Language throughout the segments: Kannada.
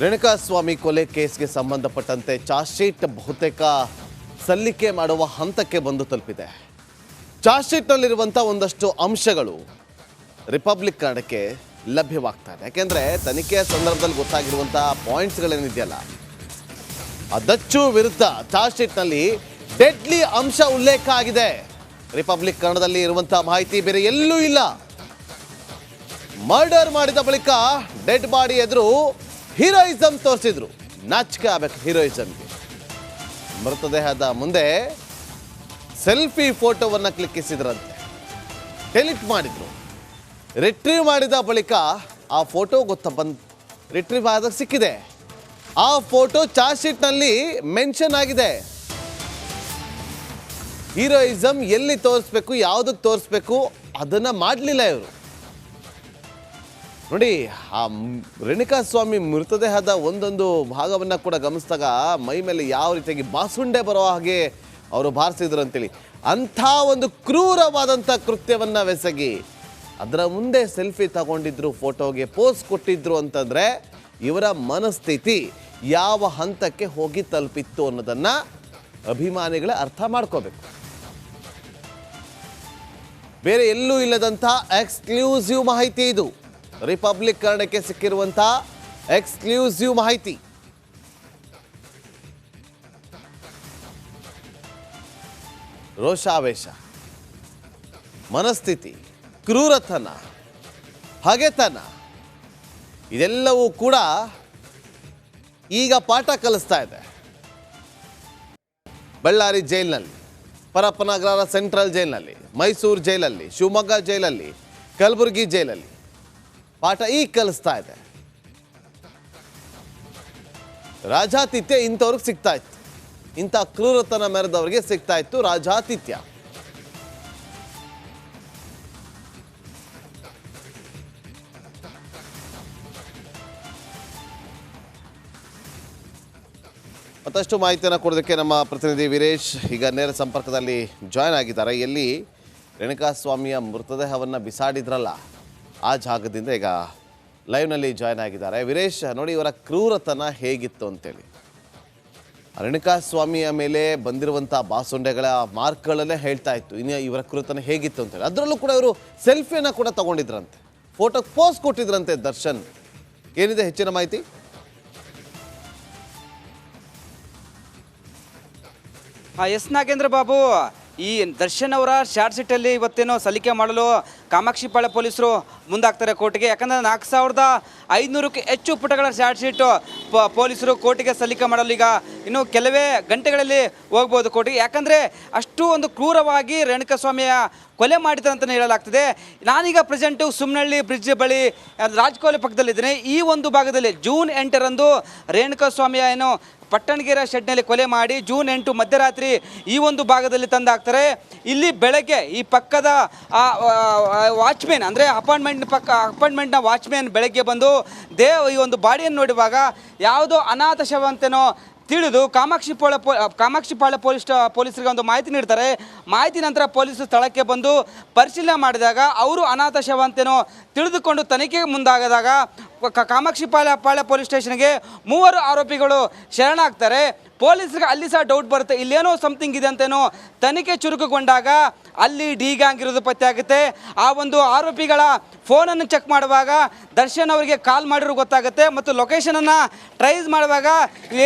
ರೇಣುಕಾಸ್ವಾಮಿ ಕೊಲೆ ಕೇಸ್ಗೆ ಸಂಬಂಧಪಟ್ಟಂತೆ ಚಾರ್ಜ್ ಶೀಟ್ ಬಹುತೇಕ ಸಲ್ಲಿಕೆ ಮಾಡುವ ಹಂತಕ್ಕೆ ಬಂದು ತಲುಪಿದೆ. ಚಾರ್ಜ್ ಶೀಟ್ನಲ್ಲಿರುವಂಥ ಒಂದಷ್ಟು ಅಂಶಗಳು ರಿಪಬ್ಲಿಕ್ ಕನ್ನಡಕ್ಕೆ ಲಭ್ಯವಾಗ್ತಾ ಇದೆ ಯಾಕೆಂದರೆ ತನಿಖೆಯ ಸಂದರ್ಭದಲ್ಲಿ ಗೊತ್ತಾಗಿರುವಂಥ ಪಾಯಿಂಟ್ಸ್ಗಳೇನಿದೆಯಲ್ಲ, ಅದಚ್ಚು ವಿರುದ್ಧ ಚಾರ್ಜ್ ಶೀಟ್ನಲ್ಲಿ ಡೆಡ್ಲಿ ಅಂಶ ಉಲ್ಲೇಖ ಆಗಿದೆ. ರಿಪಬ್ಲಿಕ್ ಕನ್ನಡದಲ್ಲಿ ಇರುವಂಥ ಮಾಹಿತಿ ಬೇರೆ ಎಲ್ಲೂ ಇಲ್ಲ. ಮರ್ಡರ್ ಮಾಡಿದ ಬಳಿಕ ಡೆಡ್ ಬಾಡಿ ಎದುರು ಹೀರೋಯಿಸಮ್ ತೋರಿಸಿದ್ರು. ನಾಚಿಕೆ ಆಗ್ಬೇಕು ಹೀರೋಯಿಸಮ್ಗೆ ಮೃತದೇಹದ ಮುಂದೆ ಸೆಲ್ಫಿ ಫೋಟೋವನ್ನು ಕ್ಲಿಕ್ಕಿಸಿದ್ರಂತೆ. ಡೆಲಿಟ್ ಮಾಡಿದ್ರು. ರಿಟ್ರೀವ್ ಮಾಡಿದ ಬಳಿಕ ಆ ಫೋಟೋ ಗೊತ್ತ ಬಂದ್, ರಿಟ್ರೀವ್ ಆದಾಗ ಸಿಕ್ಕಿದೆ. ಆ ಫೋಟೋ ಚಾರ್ಜ್ ಶೀಟ್ನಲ್ಲಿ ಮೆನ್ಷನ್ ಆಗಿದೆ. ಹೀರೋಯಿಸಮ್ ಎಲ್ಲಿ ತೋರಿಸ್ಬೇಕು ಯಾವುದಕ್ಕೆ ತೋರಿಸ್ಬೇಕು, ಅದನ್ನು ಮಾಡಲಿಲ್ಲ ಇವರು. ನೋಡಿ, ಆ ರೇಣುಕಾ ಸ್ವಾಮಿ ಮೃತದೇಹದ ಒಂದೊಂದು ಭಾಗವನ್ನು ಕೂಡ ಗಮನಿಸಿದಾಗ ಮೈ ಮೇಲೆ ಯಾವ ರೀತಿಯಾಗಿ ಬಾಸುಂಡೆ ಬರೋ ಹಾಗೆ ಅವರು ಬಾರಿಸಿದ್ರು ಅಂತೇಳಿ. ಅಂಥ ಒಂದು ಕ್ರೂರವಾದಂಥ ಕೃತ್ಯವನ್ನು ಬೆಸಗಿ ಅದರ ಮುಂದೆ ಸೆಲ್ಫಿ ತಗೊಂಡಿದ್ರು, ಫೋಟೋಗೆ ಪೋಸ್ ಕೊಟ್ಟಿದ್ರು ಅಂತಂದರೆ ಇವರ ಮನಸ್ಥಿತಿ ಯಾವ ಹಂತಕ್ಕೆ ಹೋಗಿ ತಲುಪಿತ್ತು ಅನ್ನೋದನ್ನು ಅಭಿಮಾನಿಗಳೇ ಅರ್ಥ ಮಾಡ್ಕೋಬೇಕು. ಬೇರೆ ಎಲ್ಲೂ ಇಲ್ಲದಂಥ ಎಕ್ಸ್ಕ್ಲೂಸಿವ್ ಮಾಹಿತಿ ಇದು. ರಿಪಬ್ಲಿಕ್ ಕನ್ನಡಕ್ಕೆ ಸಿಕ್ಕಿರುವಂಥ ಎಕ್ಸ್ಕ್ಲೂಸಿವ್ ಮಾಹಿತಿ. ರೋಷಾವೇಶ, ಮನಸ್ಥಿತಿ, ಕ್ರೂರತನ, ಹಗೆತನ, ಇದೆಲ್ಲವೂ ಕೂಡ ಈಗ ಪಾಠ ಕಲಿಸ್ತಾ ಇದೆ. ಬಳ್ಳಾರಿ ಜೈಲಿನಲ್ಲಿ, ಪರಪ್ಪನಗರ ಸೆಂಟ್ರಲ್ ಜೈಲಿನಲ್ಲಿ, ಮೈಸೂರು ಜೈಲಲ್ಲಿ, ಶಿವಮೊಗ್ಗ ಜೈಲಲ್ಲಿ, ಕಲಬುರಗಿ ಜೈಲಲ್ಲಿ ಪಾಠ ಈಗ ಕಲಿಸ್ತಾ ಇದೆ. ರಾಜಾತಿಥ್ಯ ಇಂಥವ್ರಿಗೆ ಸಿಗ್ತಾ ಇತ್ತು. ಇಂಥ ಕ್ರೂರತನ ಮೆರೆದವ್ರಿಗೆ ಸಿಗ್ತಾ ಇತ್ತು ರಾಜಾತಿಥ್ಯ. ಮತ್ತಷ್ಟು ಮಾಹಿತಿಯನ್ನು ಕೊಡೋದಕ್ಕೆ ನಮ್ಮ ಪ್ರತಿನಿಧಿ ವೀರೇಶ್ ಈಗ ನೇರ ಸಂಪರ್ಕದಲ್ಲಿ ಜಾಯ್ನ್ ಆಗಿದ್ದಾರೆ. ಎಲ್ಲಿ ರೇಣುಕಾಸ್ವಾಮಿಯ ಮೃತದೇಹವನ್ನು ಬಿಸಾಡಿದ್ರಲ್ಲ. ಆ ಜಾಗದಿಂದ ಈಗ ಲೈವ್ನಲ್ಲಿ ಜಾಯ್ನ್ ಆಗಿದ್ದಾರೆ. ವೀರೇಶ್, ನೋಡಿ ಇವರ ಕ್ರೂರತನ ಹೇಗಿತ್ತು ಅಂತೇಳಿ. ರೇಣುಕಾಸ್ವಾಮಿಯ ಮೇಲೆ ಬಂದಿರುವಂಥ ಬಾಸುಂಡೆಗಳ ಮಾರ್ಕ್ಗಳಲ್ಲೇ ಹೇಳ್ತಾ ಇತ್ತು. ಇನ್ನು ಇವರ ಕ್ರೂರತನ ಹೇಗಿತ್ತು ಅಂತೇಳಿ. ಅದರಲ್ಲೂ ಕೂಡ ಇವರು ಸೆಲ್ಫಿಯನ್ನು ಕೂಡ ತಗೊಂಡಿದ್ರಂತೆ. ಫೋಟೋಗೆ ಪೋಸ್ ಕೊಟ್ಟಿದ್ರಂತೆ ದರ್ಶನ್. ಏನಿದೆ ಹೆಚ್ಚಿನ ಮಾಹಿತಿ? ಎಸ್ ನಾಗೇಂದ್ರ ಬಾಬು ಈ ದರ್ಶನ್ ಅವರ ಶಾರ್ಟ್ ಸೀಟಲ್ಲಿ ಇವತ್ತೇನೋ ಸಲ್ಲಿಕೆ ಮಾಡಲು ಕಾಮಾಕ್ಷಿಪಾಳ್ಯ ಪೊಲೀಸರು ಮುಂದಾಗ್ತಾರೆ ಕೋರ್ಟಿಗೆ. ಯಾಕಂದರೆ ನಾಲ್ಕು ಸಾವಿರದ ಐದುನೂರಕ್ಕೆ ಹೆಚ್ಚು ಪುಟಗಳ ಶಾರ್ಟ್ ಶೀಟು ಪೊಲೀಸರು ಕೋರ್ಟಿಗೆ ಸಲ್ಲಿಕೆ ಮಾಡಲು ಈಗ ಇನ್ನು ಕೆಲವೇ ಗಂಟೆಗಳಲ್ಲಿ ಹೋಗ್ಬೋದು ಕೋರ್ಟಿಗೆ. ಯಾಕಂದರೆ ಅಷ್ಟು ಒಂದು ಕ್ರೂರವಾಗಿ ರೇಣುಕಸ್ವಾಮಿಯ ಕೊಲೆ ಮಾಡಿದ್ದಾರೆ ಅಂತಲೇ ಹೇಳಲಾಗ್ತದೆ. ನಾನೀಗ ಪ್ರೆಸೆಂಟು ಸುಮ್ನಹಳ್ಳಿ ಬ್ರಿಡ್ಜ್ ಬಳಿ ರಾಜಕೋಲೆ ಪಕ್ಕದಲ್ಲಿದ್ದೇನೆ. ಈ ಒಂದು ಭಾಗದಲ್ಲಿ ಜೂನ್ ಎಂಟರಂದು ರೇಣುಕಸ್ವಾಮಿಯ ಏನು ಪಟ್ಟಣಗೆರೆ ಶೆಡ್ನಲ್ಲಿ ಕೊಲೆ ಮಾಡಿ ಜೂನ್ ಎಂಟು ಮಧ್ಯರಾತ್ರಿ ಈ ಒಂದು ಭಾಗದಲ್ಲಿ ತಂದಾಕ್ತಾರೆ. ಇಲ್ಲಿ ಬೆಳಗ್ಗೆ ಈ ಪಕ್ಕದ ವಾಚ್ಮೆನ್ ಅಂದರೆ ಅಪಾಯಿಂಟ್ಮೆಂಟ್ ಪಕ್ಕ, ಅಪಾರ್ಟ್ಮೆಂಟ್ನ ವಾಚ್ಮೆನ್ ಬೆಳಗ್ಗೆ ಬಂದು ದೇವ್ ಈ ಒಂದು ಬಾಡಿಯನ್ನು ನೋಡುವಾಗ ಯಾವುದೋ ಅನಾಥ ಶವ ಅಂತೇನೋ ತಿಳಿದು ಕಾಮಾಕ್ಷಿಪಾಳ ಪೊ ಕಾಮಾಕ್ಷಿಪಾಳ ಪೊಲೀಸ್ ಪೊಲೀಸರಿಗೆ ಒಂದು ಮಾಹಿತಿ ನೀಡ್ತಾರೆ. ಮಾಹಿತಿ ನಂತರ ಪೊಲೀಸರು ಸ್ಥಳಕ್ಕೆ ಬಂದು ಪರಿಶೀಲನೆ ಮಾಡಿದಾಗ ಅವರು ಅನಾಥ ಶವ ಅಂತೇನೋ ತಿಳಿದುಕೊಂಡು ತನಿಖೆಗೆ ಮುಂದಾಗದಾಗ ಕ- ಕಾಮಾಕ್ಷಿಪಾಳ್ಯ ಪಾಳ್ಯ ಪೊಲೀಸ್ ಸ್ಟೇಷನ್ಗೆ ಮೂವರು ಆರೋಪಿಗಳು ಶರಣಾಗ್ತಾರೆ. ಪೊಲೀಸರಿಗೆ ಅಲ್ಲಿ ಸಹ ಡೌಟ್ ಬರುತ್ತೆ. ಇಲ್ಲೇನೋ ಸಮಥಿಂಗ್ ಇದೆ ಅಂತೇನೋ ತನಿಖೆ ಚುರುಕುಗೊಂಡಾಗ ಅಲ್ಲಿ ಡಿ ಗ್ಯಾಂಗ್ ಇರೋದು ಪತ್ತೆ ಆಗುತ್ತೆ. ಆ ಒಂದು ಆರೋಪಿಗಳ ಫೋನನ್ನು ಚೆಕ್ ಮಾಡುವಾಗ ದರ್ಶನ್ ಅವರಿಗೆ ಕಾಲ್ ಮಾಡಿರೋ ಗೊತ್ತಾಗುತ್ತೆ ಮತ್ತು ಲೊಕೇಶನನ್ನು ಟ್ರೈಸ್ ಮಾಡುವಾಗ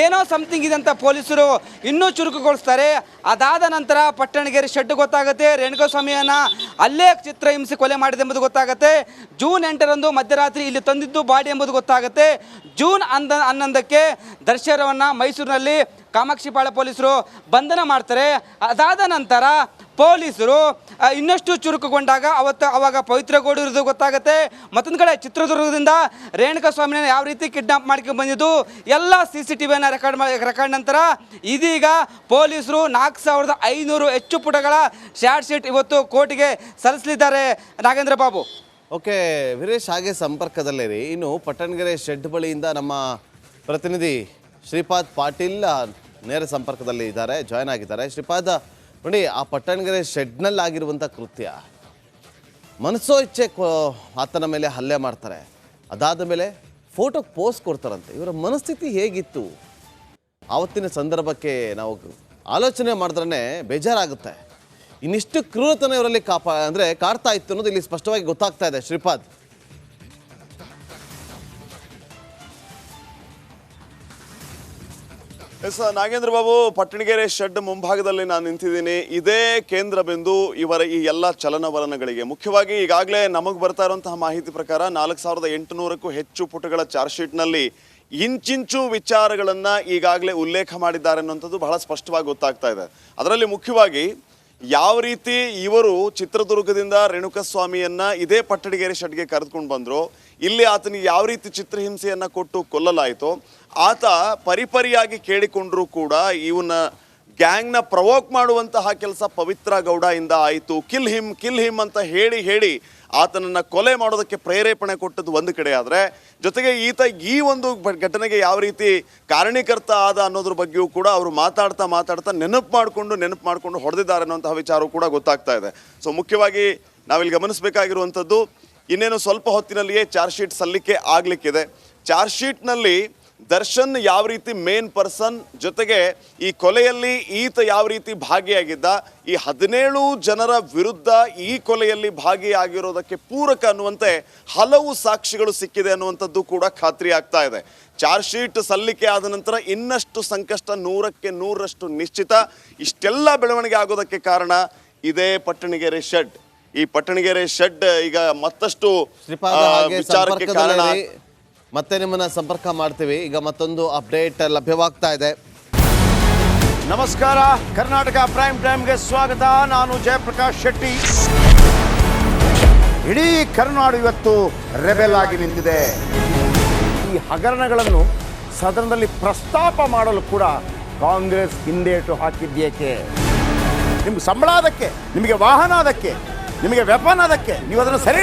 ಏನೋ ಸಮಥಿಂಗ್ ಇದೆ ಅಂತ ಪೊಲೀಸರು ಇನ್ನೂ ಚುರುಕುಗೊಳಿಸ್ತಾರೆ. ಅದಾದ ನಂತರ ಪಟ್ಟಣಗೆರೆ ಶೆಡ್ ಗೊತ್ತಾಗುತ್ತೆ. ರೇಣುಕಾಸ್ವಾಮಿಯನ್ನು ಅಲ್ಲೇ ಚಿತ್ರ ಹಿಂಸೆ ಕೊಲೆ ಮಾಡಿದೆ ಎಂಬುದು ಗೊತ್ತಾಗುತ್ತೆ. ಜೂನ್ ಎಂಟರಂದು ಮಧ್ಯರಾತ್ರಿ ಇಲ್ಲಿ ತಂದಿದ್ದು ಬಾಡಿ ಎಂಬುದು ಗೊತ್ತಾಗುತ್ತೆ. ಜೂನ್ ಅಂದ, ಹನ್ನೊಂದಕ್ಕೆ ದರ್ಶನವನ್ನು ಮೈಸೂರಿನಲ್ಲಿ ಕಾಮಾಕ್ಷಿಪಾಳ ಪೊಲೀಸರು ಬಂಧನ ಮಾಡ್ತಾರೆ. ಅದಾದ ನಂತರ ಪೊಲೀಸರು ಇನ್ನಷ್ಟು ಚುರುಕುಗೊಂಡಾಗ ಅವತ್ತು ಅವಾಗ ಪವಿತ್ರಗೌಡ ಇರೋದು ಗೊತ್ತಾಗುತ್ತೆ. ಮತ್ತೊಂದು ಕಡೆ ಚಿತ್ರದುರ್ಗದಿಂದ ರೇಣುಕಾ ಸ್ವಾಮಿನ ಯಾವ ರೀತಿ ಕಿಡ್ನಾಪ್ ಮಾಡ್ಕೊಂಡು ಬಂದಿದ್ದು, ಎಲ್ಲ ಸಿ ಸಿ ಟಿ ವಿಯನ್ನು ರೆಕಾರ್ಡ್ ಮಾಡಿ ರೆಕಾರ್ಡ್ ನಂತರ ಇದೀಗ ಪೊಲೀಸರು ನಾಲ್ಕು ಸಾವಿರದ ಐನೂರು ಹೆಚ್ಚು ಪುಟಗಳ ಶಾರ್ಟ್ ಶೀಟ್ ಇವತ್ತು ಕೋರ್ಟಿಗೆ ಸಲ್ಲಿಸಲಿದ್ದಾರೆ ನಾಗೇಂದ್ರ ಬಾಬು. ಓಕೆ, ವೀರೇಶ್, ಹಾಗೆ ಸಂಪರ್ಕದಲ್ಲೇ ಇನ್ನು ಪಟ್ಟಣಗೆರೆ ಶೆಡ್ ಬಳಿಯಿಂದ ನಮ್ಮ ಪ್ರತಿನಿಧಿ ಶ್ರೀಪಾದ್ ಪಾಟೀಲ್ ನೇರ ಸಂಪರ್ಕದಲ್ಲಿ ಇದ್ದಾರೆ ಜಾಯ್ನ್ ಆಗಿದ್ದಾರೆ. ಶ್ರೀಪಾದ್ ನೋಡಿ, ಆ ಪಟ್ಟಣಗೆರೆ ಶೆಡ್ನಲ್ಲಿ ಆಗಿರುವಂಥ ಕೃತ್ಯ. ಮನಸ್ಸೋ ಇಚ್ಛೆ ಆತನ ಮೇಲೆ ಹಲ್ಲೆ ಮಾಡ್ತಾರೆ. ಅದಾದ ಮೇಲೆ ಫೋಟೋಗೆ ಪೋಸ್ಟ್ ಕೊಡ್ತಾರಂತೆ. ಇವರ ಮನಸ್ಥಿತಿ ಹೇಗಿತ್ತು? ಆವತ್ತಿನ ಸಂದರ್ಭಕ್ಕೆ ನಾವು ಆಲೋಚನೆ ಮಾಡಿದ್ರೆ ಬೇಜಾರಾಗುತ್ತೆ. ಇನ್ನಿಷ್ಟು ಕ್ರೂರತನ ಇವರಲ್ಲಿ ಕಾಪಾ, ಅಂದರೆ ಕಾಡ್ತಾ ಇತ್ತು ಅನ್ನೋದು ಇಲ್ಲಿ ಸ್ಪಷ್ಟವಾಗಿ ಗೊತ್ತಾಗ್ತಾ ಇದೆ ಶ್ರೀಪಾದ್. ಎಸ್ ನಾಗೇಂದ್ರ ಬಾಬು, ಪಟ್ಟಣಗೆರೆ ಶೆಡ್ ಮುಂಭಾಗದಲ್ಲಿ ನಾನು ನಿಂತಿದ್ದೀನಿ. ಇದೇ ಕೇಂದ್ರ ಬಿಂದು ಇವರ ಈ ಎಲ್ಲ ಚಲನವಲನಗಳಿಗೆ. ಮುಖ್ಯವಾಗಿ ಈಗಾಗಲೇ ನಮಗೆ ಬರ್ತಾ ಇರುವಂತಹ ಮಾಹಿತಿ ಪ್ರಕಾರ ನಾಲ್ಕು ಸಾವಿರದ ಎಂಟುನೂರಕ್ಕೂ ಹೆಚ್ಚು ಪುಟಗಳ ಚಾರ್ಜ್ ಶೀಟ್ನಲ್ಲಿ ಇಂಚಿಂಚು ವಿಚಾರಗಳನ್ನು ಈಗಾಗಲೇ ಉಲ್ಲೇಖ ಮಾಡಿದ್ದಾರೆ ಅನ್ನುವಂಥದ್ದು ಬಹಳ ಸ್ಪಷ್ಟವಾಗಿ ಗೊತ್ತಾಗ್ತಾ ಇದೆ. ಅದರಲ್ಲಿ ಮುಖ್ಯವಾಗಿ ಯಾವ ರೀತಿ ಇವರು ಚಿತ್ರದುರ್ಗದಿಂದ ರೇಣುಕಸ್ವಾಮಿಯನ್ನ ಇದೇ ಪಟ್ಟಣಗೆರೆ ಶೆಡ್ಗೆ ಕರೆದುಕೊಂಡು ಬಂದರು, ಇಲ್ಲಿ ಆತನಿಗೆ ಯಾವ ರೀತಿ ಚಿತ್ರಹಿಂಸೆಯನ್ನು ಕೊಟ್ಟು ಕೊಲ್ಲಲಾಯಿತು ಆತ ಪರಿಪರಿಯಾಗಿ ಕೇಳಿಕೊಂಡರೂ ಕೂಡ ಇವನ ಗ್ಯಾಂಗ್ನ ಪ್ರವೋಕ್ ಮಾಡುವಂತಹ ಕೆಲಸ ಪವಿತ್ರ ಗೌಡ ಇಂದ ಆಯಿತು. ಕಿಲ್ ಹಿಮ್ ಕಿಲ್ ಹಿಮ್ ಅಂತ ಹೇಳಿ ಹೇಳಿ ಆತನನ್ನು ಕೊಲೆ ಮಾಡೋದಕ್ಕೆ ಪ್ರೇರೇಪಣೆ ಕೊಟ್ಟದ್ದು ಒಂದು ಕಡೆ ಆದರೆ, ಜೊತೆಗೆ ಈತ ಈ ಒಂದು ಘಟನೆಗೆ ಯಾವ ರೀತಿ ಕಾರಣೀಕರ್ತ ಆದ ಅನ್ನೋದ್ರ ಬಗ್ಗೆಯೂ ಕೂಡ ಅವರು ಮಾತಾಡ್ತಾ ಮಾತಾಡ್ತಾ ನೆನಪು ಮಾಡಿಕೊಂಡು ನೆನಪು ಮಾಡಿಕೊಂಡು ಹೊಡೆದಿದ್ದಾರೆ ಅನ್ನೋಂತಹ ವಿಚಾರವೂ ಕೂಡ ಗೊತ್ತಾಗ್ತಾ ಇದೆ. ಸೊ ಮುಖ್ಯವಾಗಿ ನಾವಿಲ್ಲಿ ಗಮನಿಸಬೇಕಾಗಿರುವಂಥದ್ದು, ಇನ್ನೇನು ಸ್ವಲ್ಪ ಹೊತ್ತಿನಲ್ಲಿಯೇ ಚಾರ್ಜ್ ಶೀಟ್ ಸಲ್ಲಿಕೆ ಆಗಲಿಕ್ಕಿದೆ. ಚಾರ್ಜ್ ಶೀಟ್ನಲ್ಲಿ ದರ್ಶನ್ ಯಾವ ರೀತಿ ಮೇನ್ ಪರ್ಸನ್ ಜೊತೆಗೆ ಈ ಕೊಲೆಯಲ್ಲಿ ಈತ ಯಾವ ರೀತಿ ಭಾಗಿಯಾಗಿದ್ದ ಈ ಹದಿನೇಳು ಜನರ ವಿರುದ್ಧ ಈ ಕೊಲೆಯಲ್ಲಿ ಭಾಗಿಯಾಗಿರೋದಕ್ಕೆ ಪೂರಕ ಅನ್ನುವಂತೆ ಹಲವು ಸಾಕ್ಷಿಗಳು ಸಿಕ್ಕಿದೆ ಅನ್ನುವಂಥದ್ದು ಕೂಡ ಖಾತ್ರಿ ಆಗ್ತಾ ಇದೆ. ಚಾರ್ಜ್ ಶೀಟ್ ಸಲ್ಲಿಕೆ ಆದ ನಂತರ ಇನ್ನಷ್ಟು ಸಂಕಷ್ಟ ನೂರಕ್ಕೆ ನೂರರಷ್ಟು ನಿಶ್ಚಿತ. ಇಷ್ಟೆಲ್ಲ ಬೆಳವಣಿಗೆ ಆಗೋದಕ್ಕೆ ಕಾರಣ ಇದೇ ಪಟ್ಟಣಗೆರೆ ಶೆಡ್. ಈ ಪಟ್ಟಣಗೆರೆ ಶೆಡ್ ಈಗ ಮತ್ತಷ್ಟು ವಿಚಾರಕ್ಕೆ ಕಾರಣ. ಮತ್ತೆ ನಿಮ್ಮನ್ನ ಸಂಪರ್ಕ ಮಾಡ್ತೀವಿ. ಈಗ ಮತ್ತೊಂದು ಅಪ್ಡೇಟ್ ಲಭ್ಯವಾಗ್ತಾ ಇದೆ. ನಮಸ್ಕಾರ. ಕರ್ನಾಟಕ ಪ್ರೈಮ್ ಟೈಮ್ಗೆ ಸ್ವಾಗತ. ನಾನು ಜಯಪ್ರಕಾಶ್ ಶೆಟ್ಟಿ. ಇಡೀ ಕರ್ನಾಡು ಇವತ್ತು ರೆಬೆಲ್ ಆಗಿ ನಿಂತಿದೆ. ಈ ಹಗರಣಗಳನ್ನು ಸದನದಲ್ಲಿ ಪ್ರಸ್ತಾಪ ಮಾಡಲು ಕೂಡ ಕಾಂಗ್ರೆಸ್ ಹಿಂದೇಟು ಹಾಕಿದ್ದೇಕೆ ನಿಮ್ಗೆ ಸಂಬಳ ಅದಕ್ಕೆ, ನಿಮಗೆ ವಾಹನ ಅದಕ್ಕೆ, ನಿಮಗೆ ವೆಪನ್ ಅದಕ್ಕೆ, ನೀವು ಅದನ್ನು ಸೆರೆ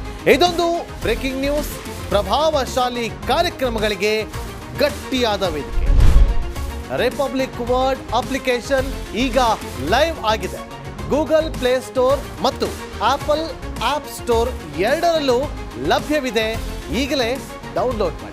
ಇದೊಂದು ಬ್ರೇಕಿಂಗ್ ನ್ಯೂಸ್. ಪ್ರಭಾವಶಾಲಿ ಕಾರ್ಯಕ್ರಮಗಳಿಗೆ ಗಟ್ಟಿಯಾದ ವೇದಿಕೆ. ರಿಪಬ್ಲಿಕ್ ವರ್ಡ್ ಅಪ್ಲಿಕೇಶನ್ ಈಗ ಲೈವ್ ಆಗಿದೆ. ಗೂಗಲ್ ಪ್ಲೇ ಸ್ಟೋರ್ ಮತ್ತು ಆಪಲ್ ಆಪ್ ಸ್ಟೋರ್ ಎರಡರಲ್ಲೂ ಲಭ್ಯವಿದೆ. ಈಗಲೇ ಡೌನ್ಲೋಡ್ ಮಾಡಿ.